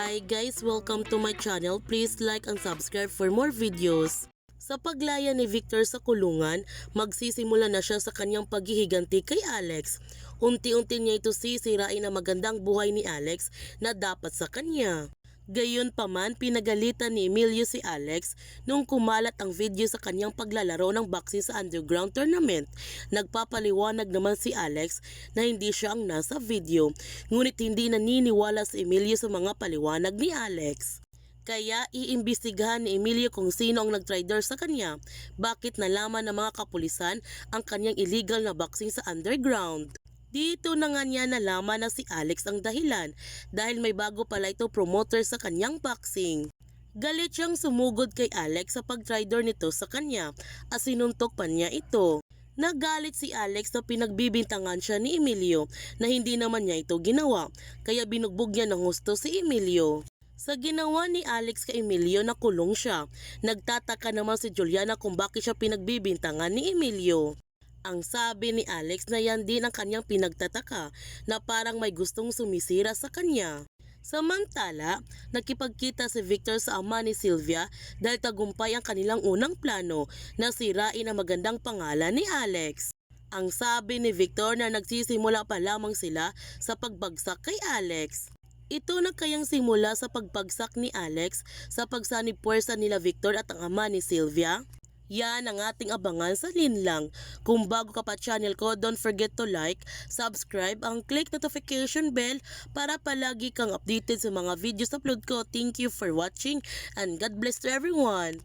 Hi guys, welcome to my channel. Please like and subscribe for more videos. Sa paglaya ni Victor sa kulungan, magsisimula na siya sa kanyang paghihiganti kay Alex. Unti-unti niya ito sisirain ang magandang buhay ni Alex na dapat sa kanya. Gayon pa man, pinagalitan ni Emilio si Alex nung kumalat ang video sa kanyang paglalaro ng boxing sa underground tournament. Nagpapaliwanag naman si Alex na hindi siya ang nasa video, ngunit hindi naniniwala si Emilio sa mga paliwanag ni Alex. Kaya iimbestigahan ni Emilio kung sino ang nag-trader sa kanya, bakit nalaman ng mga kapulisan ang kanyang illegal na boxing sa underground. Dito na nga niya nalaman na si Alex ang dahilan dahil may bago pala ito promoter sa kanyang boxing. Galit siyang sumugod kay Alex sa pag-trader nito sa kanya at sinuntok pa niya ito. Nagalit si Alex na pinagbibintangan siya ni Emilio na hindi naman niya ito ginawa kaya binugbog niya ng gusto si Emilio. Sa ginawa ni Alex kay Emilio na kulong siya, nagtataka naman si Juliana kung bakit siya pinagbibintangan ni Emilio. Ang sabi ni Alex na yan din ang kanyang pinagtataka na parang may gustong sumisira sa kanya. Samantala, nakipagkita si Victor sa ama ni Sylvia dahil tagumpay ang kanilang unang plano na sirain ang magandang pangalan ni Alex. Ang sabi ni Victor na nagsisimula pa lamang sila sa pagbagsak kay Alex. Ito na kayang simula sa pagbagsak ni Alex sa pagsanib puwersa nila Victor at ang ama ni Sylvia? Yan ang ating abangan sa Linlang. Kung bago ka pa channel ko, don't forget to like, subscribe, ang click notification bell para palagi kang updated sa mga videos upload ko. Thank you for watching and God bless to everyone.